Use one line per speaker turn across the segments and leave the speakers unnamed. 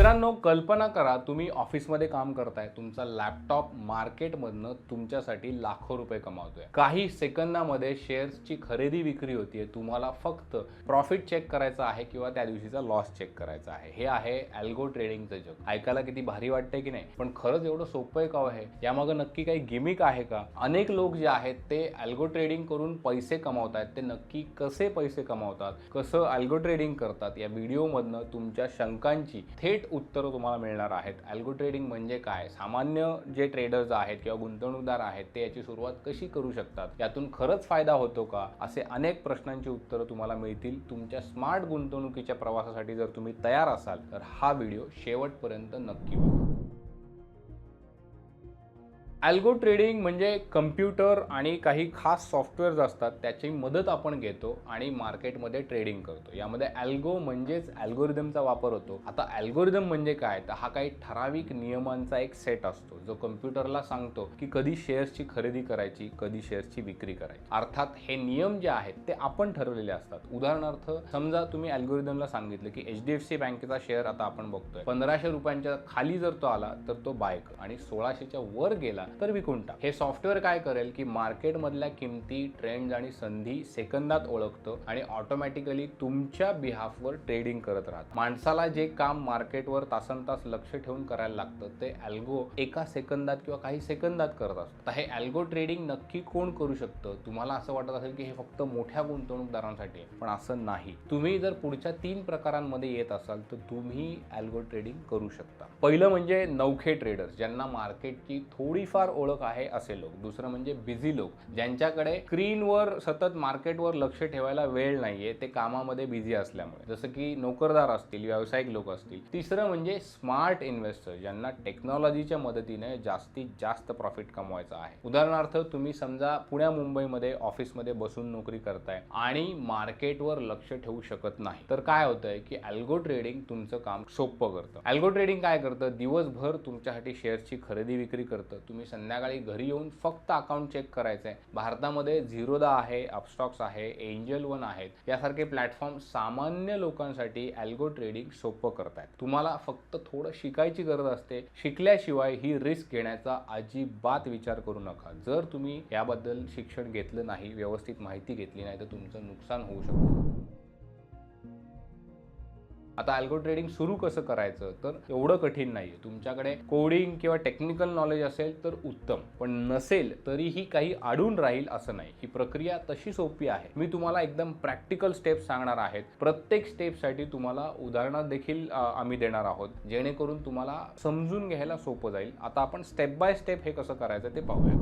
मित्रांनो कल्पना करा तुम्ही ऑफिसमध्ये काम करताय तुमचा लॅपटॉप मार्केटमधनं तुमच्यासाठी लाखो रुपये कमावतोय. काही सेकंदामध्ये शेअर्सची खरेदी विक्री होतीये तुम्हाला फक्त प्रॉफिट चेक करायचा आहे किंवा त्या दिवशीचा लॉस चेक करायचा आहे. हे आहे अल्गो ट्रेडिंगचं जग. ऐकायला किती भारी वाटतंय की नाही? पण खरंच एवढं सोपं आहे का आहे हे? यामागं नक्की काही गिमिक आहे का? अनेक लोक जे आहेत ते अल्गो ट्रेडिंग करून पैसे कमावत आहेत ते नक्की कसे पैसे कमावतात? कसं अल्गो ट्रेडिंग करतात? या व्हिडिओमधनं तुमच्या शंकांची थेट उत्तरं तुम्हाला मिळणार आहेत. अल्गो ट्रेडिंग म्हणजे काय? सामान्य जे ट्रेडर्स आहेत किंवा गुंतवणूकदार आहेत ते याची सुरुवात कशी करू शकतात? यातून खरंच फायदा होतो का? असे अनेक प्रश्नांची उत्तरं तुम्हाला मिळतील. तुमच्या स्मार्ट गुंतवणुकीच्या प्रवासासाठी जर तुम्ही तयार असाल तर हा व्हिडिओ शेवटपर्यंत नक्की बघा. अल्गो ट्रेडिंग म्हणजे कम्प्युटर आणि काही खास सॉफ्टवेअर्स असतात त्याची मदत आपण घेतो आणि मार्केटमध्ये ट्रेडिंग करतो. यामध्ये अल्गो म्हणजेच अल्गोरिदमचा वापर होतो. आता अल्गोरिदम म्हणजे काय? तर हा काही ठराविक नियमांचा एक सेट असतो जो कम्प्युटरला सांगतो की कधी शेअर्सची खरेदी करायची कधी शेअर्सची विक्री करायची. अर्थात हे नियम जे आहेत ते आपण ठरवलेले असतात. उदाहरणार्थ समजा तुम्ही अल्गोरिदमला सांगितलं की एच डी एफ सी बँकेचा शेअर आता आपण बघतोय. पंधराशे रुपयांच्या खाली जर तो आला तर तो बाय कर. आणि सोळाशेच्या वर गेला तर विकून टाक. हे सॉफ्टवेअर काय करेल की मार्केटमधल्या किमती ट्रेंड आणि संधी सेकंदात ओळखतं आणि ऑटोमॅटिकली तुमच्या बिहाफवर ट्रेडिंग करत राहतं. माणसाला जे काम मार्केटवर तासन तास लक्ष ठेवून करायला लागतं ते अल्गो एका सेकंदात किंवा काही सेकंदात करत असतं. तर हे अल्गो ट्रेडिंग नक्की कोण करू शकतं? तुम्हाला असं वाटत असेल की हे फक्त मोठ्या गुंतवणूकदारांसाठी आहे पण असं नाही. तुम्ही जर पुढच्या तीन प्रकारांमध्ये येत असाल तर तुम्ही अल्गो ट्रेडिंग करू शकता. पहिलं म्हणजे नौखे ट्रेडर्स ज्यांना मार्केटची थोडीफार ओळख आहे असे लोक. दुसरं म्हणजे बिझी लोक. ज्यांच्याकडे स्क्रीनवर सतत मार्केटवर लक्ष ठेवायला वेळ नाहीये ते कामामध्ये बिझी असल्यामुळे. जसं की नोकरदार असतील व्यावसायिक लोक असतील. तिसरं म्हणजे स्मार्ट इन्व्हेस्टर ज्यांना टेक्नॉलॉजीच्या मदतीने जास्तीत जास्त प्रॉफिट कमवायचा आहे. उदाहरणार्थ तुम्ही समजा पुण्या मुंबईमध्ये ऑफिसमध्ये बसून नोकरी करताय आणि मार्केटवर लक्ष ठेवू शकत नाही. तर काय होतंय की अल्गो ट्रेडिंग तुमचं काम सोपं करतं. अल्गो ट्रेडिंग काय करतं? दिवसभर तुमच्यासाठी शेअर्सची खरेदी विक्री करतं. तुम्ही संध्याकाळी घरी येऊन फक्त अकाउंट चेक करायचं आहे भारतामध्ये झिरोदा आहे अपस्टॉक्स आहे एंजल वन आहेत. यासारखे प्लॅटफॉर्म सामान्य लोकांसाठी अल्गो ट्रेडिंग सोपं करतायत. तुम्हाला फक्त थोडं शिकायची गरज असते. शिकल्याशिवाय ही रिस्क घेण्याचा अजिबात विचार करू नका. जर तुम्ही याबद्दल शिक्षण घेतलं नाही व्यवस्थित माहिती घेतली नाही तर तुमचं नुकसान होऊ शकतं. आता अल्गो ट्रेडिंग सुरू कसं करायचं? तर एवढं कठीण नाही तुमच्याकडे कोडिंग किंवा टेक्निकल नॉलेज असेल तर उत्तम. पण नसेल तरीही काही अडून राहील असं नाही. ही प्रक्रिया तशी सोपी आहे. मी तुम्हाला एकदम प्रॅक्टिकल स्टेप सांगणार आहेत. प्रत्येक स्टेपसाठी तुम्हाला उदाहरणं देखील आम्ही देणार आहोत. जेणेकरून तुम्हाला समजून घ्यायला सोपं जाईल. आता आपण स्टेप बाय स्टेप हे कसं करायचं ते पाहूया.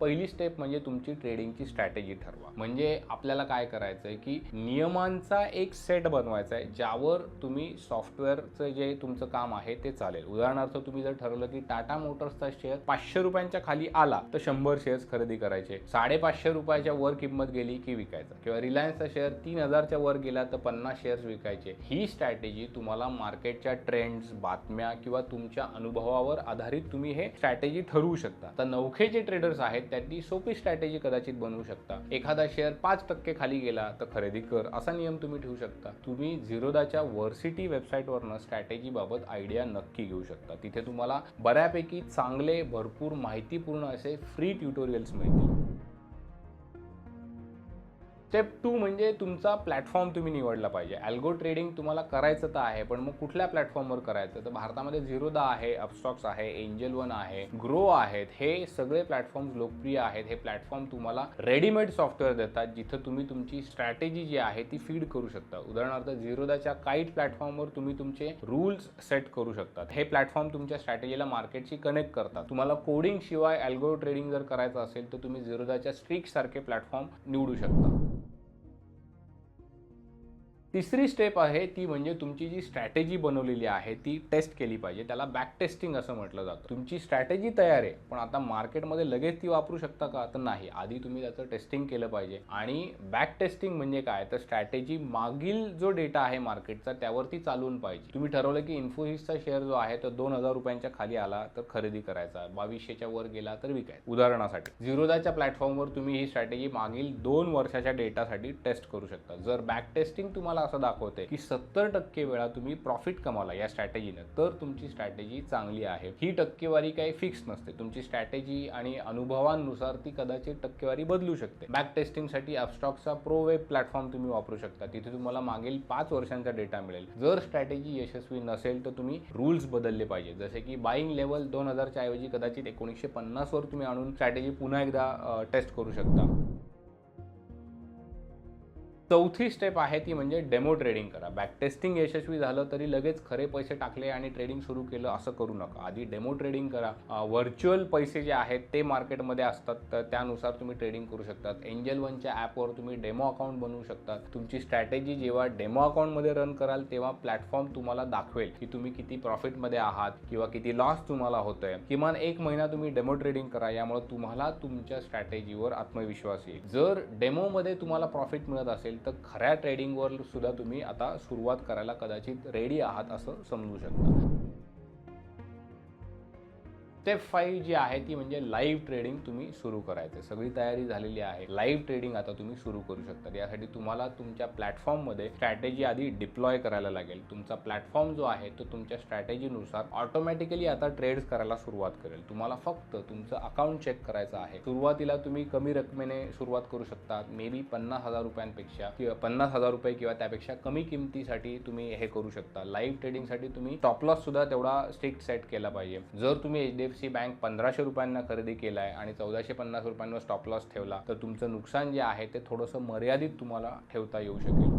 पहिली स्टेप म्हणजे तुमची ट्रेडिंगची स्ट्रॅटेजी ठरवा. म्हणजे आपल्याला काय करायचं आहे की नियमांचा एक सेट बनवायचा आहे ज्यावर तुम्ही सॉफ्टवेअरचं जे तुमचं काम आहे ते चालेल. उदाहरणार्थ तुम्ही जर ठरवलं की टाटा मोटर्सचा शेअर पाचशे रुपयांच्या खाली आला तर शंभर शेअर्स खरेदी करायचे. साडेपाचशे रुपयाच्या वर किंमत गेली की विकायचं. किंवा रिलायन्सचा शेअर तीन हजारच्या वर गेला तर पन्नास शेअर्स विकायचे. ही स्ट्रॅटेजी तुम्हाला मार्केटच्या ट्रेंड्स बातम्या किंवा तुमच्या अनुभवावर आधारित तुम्ही हे स्ट्रॅटेजी ठरवू शकता. तर नवखे जे ट्रेडर्स आहेत त्यातली सोपी स्ट्रॅटेजी कदाचित बनवू शकता. एखादा शेअर पाच टक्के खाली गेला तर खरेदी कर असा नियम तुम्ही ठेवू शकता. तुम्ही झिरोदाच्या वर्सिटी वेबसाईटवरनं स्ट्रॅटेजी बाबत आयडिया नक्की घेऊ शकता. तिथे तुम्हाला बऱ्यापैकी चांगले भरपूर माहितीपूर्ण असे फ्री ट्युटोरियल्स मिळतील. स्टेप टू म्हणजे तुमचा प्लॅटफॉर्म तुम्ही निवडला पाहिजे. अल्गो ट्रेडिंग तुम्हाला करायचं तर आहे पण मग कुठल्या प्लॅटफॉर्मवर करायचं? तर भारतामध्ये झिरोदा आहे अपस्टॉक्स आहे एंजल वन आहे ग्रो आहेत. हे सगळे प्लॅटफॉर्म्स लोकप्रिय आहेत. हे प्लॅटफॉर्म तुम्हाला रेडीमेड सॉफ्टवेअर देतात जिथं तुम्ही तुमची स्ट्रॅटेजी जी आहे ती फीड करू शकता. उदाहरणार्थ झिरोदाच्या काही प्लॅटफॉर्मवर तुम्ही तुमचे रूल्स सेट करू शकता हे प्लॅटफॉर्म तुमच्या स्ट्रॅटेजीला मार्केटशी कनेक्ट करतात. तुम्हाला कोडिंग शिवाय अल्गो ट्रेडिंग जर करायचं असेल तर तुम्ही झिरोदाच्या स्ट्रिक्स सारखे प्लॅटफॉर्म निवडू शकता. तिसरी स्टेप आहे ती म्हणजे तुमची जी स्ट्रॅटेजी बनवलेली आहे ती टेस्ट केली पाहिजे. त्याला बॅक टेस्टिंग असं म्हटलं जातं. तुमची स्ट्रॅटेजी तयार आहे पण आता मार्केटमध्ये लगेच ती वापरू शकता का? तर नाही. आधी तुम्ही त्याचं टेस्टिंग केलं पाहिजे. आणि बॅक टेस्टिंग म्हणजे काय? तर स्ट्रॅटेजी मागील जो डेटा आहे मार्केटचा त्यावरती चालवून पाहिजे. तुम्ही ठरवलं की इन्फोसिसचा शेअर जो आहे तो दोन हजार रुपयांच्या खाली आला तर खरेदी करायचा. बावीसशेच्या वर गेला तर विकायचा. उदाहरणासाठी झिरोदाच्या प्लॅटफॉर्मवर तुम्ही ही स्ट्रॅटेजी मागील दोन वर्षाच्या डेटासाठी टेस्ट करू शकता. जर बॅक टेस्टिंग तुम्हाला असं दाखवते की सत्तर टक्के वेळा तुम्ही प्रॉफिट कमावला या स्ट्रॅटेजीनं तर तुमची स्ट्रॅटेजी चांगली आहे. ही टक्केवारी काही फिक्स नसते. तुमची स्ट्रॅटेजी आणि अनुभवांनुसार ती कदाचित टक्केवारी बदलू शकते. बॅक टेस्टिंगसाठी अपस्टॉकचा प्रो वेब प्लॅटफॉर्म तुम्ही वापरू शकता. तिथे तुम्हाला मागील पाच वर्षांचा डेटा मिळेल. जर स्ट्रॅटेजी यशस्वी नसेल तर तुम्ही रूल्स बदलले पाहिजे. जसे की बाईंग लेवल दोन हजारच्या ऐवजी कदाचित एकोणीसशे पन्नासवर तुम्ही आणून स्ट्रॅटेजी पुन्हा एकदा टेस्ट करू शकता. चौथी स्टेप आहे ती म्हणजे डेमो ट्रेडिंग करा. बॅक टेस्टिंग यशस्वी झालं तरी लगेच खरे पैसे टाकले आणि ट्रेडिंग सुरू केलं असं करू नका. आधी डेमो ट्रेडिंग करा. व्हर्च्युअल पैसे जे आहेत ते मार्केटमध्ये असतात तर त्यानुसार तुम्ही ट्रेडिंग करू शकतात. एंजल वनच्या ॲपवर तुम्ही डेमो अकाउंट बनवू शकतात. तुमची स्ट्रॅटेजी जेव्हा डेमो अकाउंटमध्ये रन कराल तेव्हा प्लॅटफॉर्म तुम्हाला दाखवेल की तुम्ही किती प्रॉफिटमध्ये आहात किंवा किती लॉस तुम्हाला होतोय. किमान एक महिना तुम्ही डेमो ट्रेडिंग करा. यामुळे तुम्हाला तुमच्या स्ट्रॅटेजीवर आत्मविश्वास येईल. जर डेमोमध्ये तुम्हाला प्रॉफिट मिळत असेल तर खऱ्या ट्रेडिंगवर सुद्धा तुम्ही आता सुरुवात करायला कदाचित रेडी आहात असं समजू शकता. स्टेप फाईव्ह जी आहे ती म्हणजे लाईव्ह ट्रेडिंग तुम्ही सुरू करायचं. सगळी तयारी झालेली आहे. लाईव्ह ट्रेडिंग आता तुम्ही सुरू करू शकता. यासाठी तुम्हाला तुमच्या प्लॅटफॉर्ममध्ये स्ट्रॅटेजी आधी डिप्लॉय करायला लागेल. तुमचा प्लॅटफॉर्म जो आहे तो तुमच्या स्ट्रॅटेजीनुसार ऑटोमॅटिकली आता ट्रेड्स करायला सुरुवात करेल. तुम्हाला फक्त तुमचं अकाउंट चेक करायचं आहे. सुरुवातीला तुम्ही कमी रकमेने सुरुवात करू शकता. मे बी पन्नास हजार रुपयांपेक्षा किंवा पन्नास हजार रुपये किंवा त्यापेक्षा कमी किमतीसाठी तुम्ही हे करू शकता. लाईव्ह ट्रेडिंगसाठी तुम्ही टॉपलॉस सुद्धा तेवढा स्ट्रिक्ट सेट केला पाहिजे. जर तुम्ही H D F C bank पंधराशे रुपयांना खरेदी केला आहे आणि चौदाशे पन्नास रुपयांवर स्टॉप लॉस ठेवला तर तुमचं नुकसान जे आहे ते थोडंसं मर्यादित तुम्हाला ठेवता येऊ शकेल.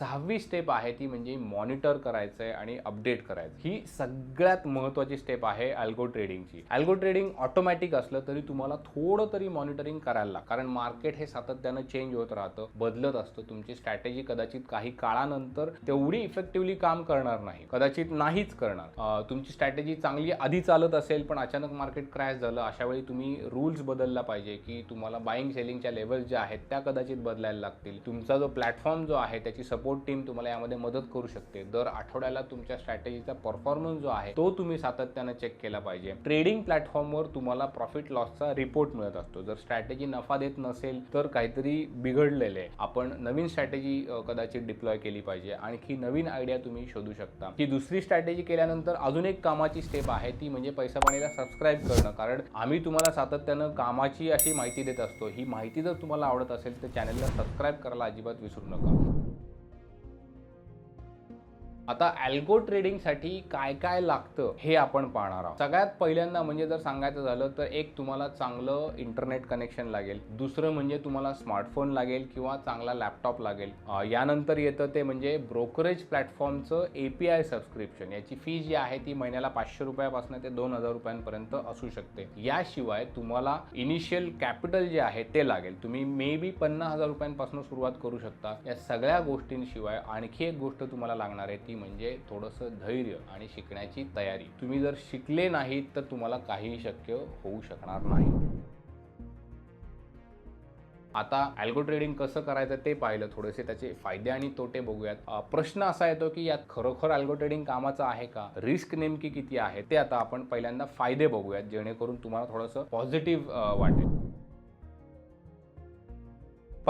सहावी स्टेप आहे ती म्हणजे मॉनिटर करायचं आहे आणि अपडेट करायचं ही सगळ्यात महत्त्वाची स्टेप आहे अल्गो ट्रेडिंगची अल्गो ट्रेडिंग ऑटोमॅटिक असलं तरी तुम्हाला थोडं तरी मॉनिटरिंग करायला लाग. कारण मार्केट हे सातत्यानं चेंज होत राहतं बदलत असतं. तुमची स्ट्रॅटेजी कदाचित काही काळानंतर तेवढी इफेक्टिव्हली काम करणार नाही. कदाचित नाहीच करणार. तुमची स्ट्रॅटेजी चांगली आधी चालत असेल पण अचानक मार्केट क्रॅश झालं अशा वेळी तुम्ही रूल्स बदलला पाहिजे की तुम्हाला बाईंग सेलिंगच्या लेवल्स ज्या आहेत त्या कदाचित बदलायला लागतील. तुमचा जो प्लॅटफॉर्म जो आहे त्याची सपोर्ट टीम तुम्हाला यामध्ये मदत करू शकते. दर आठवड्याला तुमच्या स्ट्रॅटेजीचा परफॉर्मन्स जो आहे तो तुम्ही सातत्यानं चेक केला पाहिजे. ट्रेडिंग प्लॅटफॉर्मवर तुम्हाला प्रॉफिट लॉसचा रिपोर्ट मिळत असतो. जर स्ट्रॅटेजी नफा देत नसेल तर काहीतरी बिघडलेले. आहे आपण नवीन स्ट्रॅटेजी कदाचित डिप्लॉय केली पाहिजे. आणखी नवीन आयडिया तुम्ही शोधू शकता. ही दुसरी स्ट्रॅटेजी केल्यानंतर अजून एक कामाची स्टेप आहे ती म्हणजे पैसा पाणीला सबस्क्राईब करणं. कारण आम्ही तुम्हाला सातत्यानं कामाची अशी माहिती देत असतो. ही माहिती जर तुम्हाला आवडत असेल तर चॅनलला सबस्क्राईब करायला अजिबात विसरू नका. आता अल्गो ट्रेडिंगसाठी काय काय लागतं हे आपण पाहणार आहोत. सगळ्यात पहिल्यांदा म्हणजे जर सांगायचं झालं तर एक तुम्हाला चांगलं इंटरनेट कनेक्शन लागेल. दुसरं म्हणजे तुम्हाला स्मार्टफोन लागेल किंवा चांगला लॅपटॉप लागेल. यानंतर येतं ते म्हणजे ब्रोकरेज प्लॅटफॉर्मचं ए पी आय सबस्क्रिप्शन याची फी जी आहे ती महिन्याला पाचशे रुपयापासून ते दोन हजार रुपयांपर्यंत असू शकते. याशिवाय तुम्हाला इनिशियल कॅपिटल जे आहे ते लागेल. तुम्ही मे बी पन्नास हजार रुपयांपासून सुरुवात करू शकता. या सगळ्या गोष्टींशिवाय आणखी एक गोष्ट तुम्हाला लागणार आहे ती म्हणजे थोडंसं धैर्य आणि शिकण्याची तयारी. तुम्ही जर शिकले नाहीत तर तुम्हाला काहीही शक्य होऊ शकणार नाही. आता अल्गो ट्रेडिंग कसं करायचं ते पाहिलं थोडेसे त्याचे फायदे आणि तोटे बघूयात. प्रश्न असा येतो की यात खरोखर अल्गो ट्रेडिंग कामाचं आहे का? रिस्क नेमकी किती आहे? ते आता आपण पहिल्यांदा फायदे बघूयात जेणेकरून तुम्हाला थोडंसं पॉझिटिव्ह वाटेल.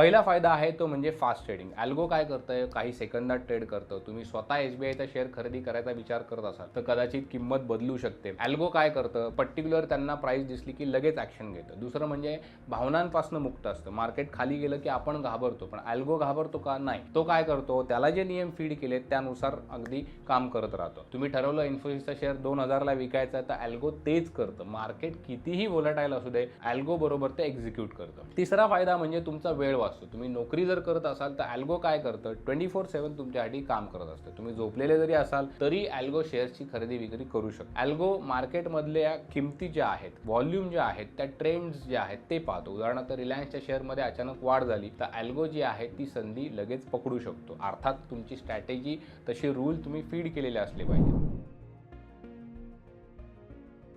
पहिला फायदा आहे तो म्हणजे फास्ट ट्रेडिंग अल्गो काय करतंय? काही सेकंदात ट्रेड करतं. तुम्ही स्वतः एस बी आयचा शेअर खरेदी करायचा विचार करत असाल तर कदाचित किंमत बदलू शकते. अल्गो काय करतं? पर्टिक्युलर त्यांना प्राईस दिसली की लगेच ॲक्शन घेतं. दुसरं म्हणजे भावनांपासून मुक्त असतं. मार्केट खाली गेलं की आपण घाबरतो पण अल्गो घाबरतो का? नाही. तो काय करतो? त्याला जे नियम फीड केले त्यानुसार अगदी काम करत राहतो. तुम्ही ठरवलं इन्फोसिसचा शेअर दोन हजारला विकायचा आहे तर अल्गो तेच करतं. मार्केट कितीही वोलाटाईल असू दे अल्गो बरोबर ते एक्झिक्यूट करतं. तिसरा फायदा म्हणजे तुमचा वेळ वाचतो. तुम्ही नोकरी जर करत असाल तर अल्गो काय करतं? ट्वेंटी फोर सेव्हन तुमच्यासाठी काम करत असतं. तुम्ही झोपलेले जरी असाल तरी अल्गो शेअर्सची खरेदी विक्री करू शकता. अल्गो मार्केटमधल्या किमती ज्या आहेत व्हॉल्यूम ज्या आहेत त्या ट्रेंड्स ज्या आहेत ते पाहतो. उदाहरणार्थ रिलायन्सच्या शेअरमध्ये अचानक वाढ झाली तर अल्गो जी आहे ती संधी लगेच पकडू शकतो. अर्थात तुमची स्ट्रॅटेजी तसे रूल तुम्ही फीड केलेले असले पाहिजे.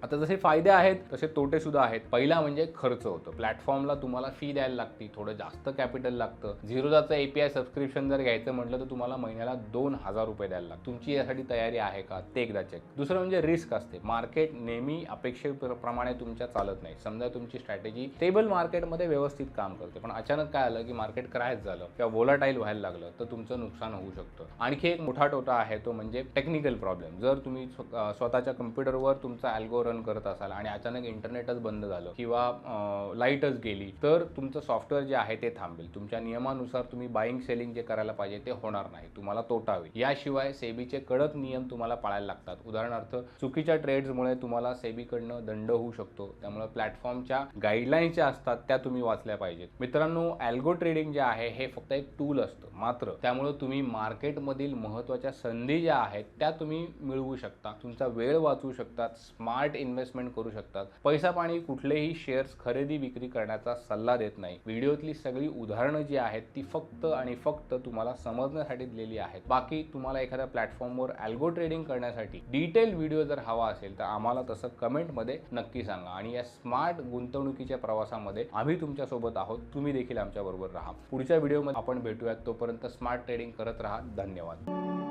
आता जसे फायदे आहेत तसे तोटे सुद्धा आहेत. पहिला म्हणजे खर्च होतो. प्लॅटफॉर्मला तुम्हाला फी द्यायला लागते थोडं जास्त कॅपिटल लागतं. झिरोदाचं एपीआय सबस्क्रिप्शन जर घ्यायचं म्हटलं तर तुम्हाला महिन्याला दोन हजार रुपये द्यायला लागतात. तुमची यासाठी तयारी आहे का? ते एकदा चेक दुसरं म्हणजे रिस्क असते. मार्केट नेहमी अपेक्षेप्रमाणे तुमच्या चालत नाही. समजा तुमची स्ट्रॅटेजी स्टेबल मार्केटमध्ये व्यवस्थित काम करते पण अचानक काय आलं की मार्केट क्रॅश झालं किंवा वोलाटाईल व्हायला लागलं तर तुमचं नुकसान होऊ शकतं. आणखी एक मोठा तोटा आहे तो म्हणजे टेक्निकल प्रॉब्लेम जर तुम्ही स्वतःच्या कम्प्युटरवर तुमचा अल्गोर रन करत असाल आणि अचानक इंटरनेटच बंद झालं किंवा लाईटच गेली तर तुमचं सॉफ्टवेअर जे आहे ते थांबेल. तुमच्या नियमानुसार तुम्ही बाईंग सेलिंग जे करायला पाहिजे ते होणार नाही. तुम्हाला तोटा होईल याशिवाय सेबीचे कडक नियम तुम्हाला पाळायला लागतात. उदाहरणार्थ चुकीच्या ट्रेड्समुळे तुम्हाला सेबीकडनं दंड होऊ शकतो. त्यामुळे प्लॅटफॉर्मच्या गाईडलाईन्स ज्या असतात त्या तुम्ही वाचल्या पाहिजेत. मित्रांनो अल्गो ट्रेडिंग जे आहे हे फक्त एक टूल असतं. मात्र त्यामुळे तुम्ही मार्केटमधील महत्त्वाच्या संधी ज्या आहेत त्या तुम्ही मिळवू शकता. तुमचा वेळ वाचवू शकतात. स्मार्ट इन्व्हेस्टमेंट करू शकतात. पैसा पाणी कुठलेही शेअर्स खरेदी विक्री करण्याचा सल्ला देत नाही. व्हिडिओतली सगळी उदाहरणं जी आहेत ती फक्त आणि फक्त तुम्हाला समजण्यासाठी दिलेली आहेत. बाकी तुम्हाला एखाद्या प्लॅटफॉर्मवर अल्गो ट्रेडिंग करण्यासाठी डिटेल व्हिडिओ जर हवा असेल तर आम्हाला तसं कमेंटमध्ये नक्की सांगा. आणि या स्मार्ट गुंतवणुकीच्या प्रवासामध्ये आम्ही तुमच्यासोबत आहोत. तुम्ही देखील आमच्याबरोबर राहा. पुढच्या व्हिडिओमध्ये आपण भेटूयात. तोपर्यंत स्मार्ट ट्रेडिंग करत राहा. धन्यवाद.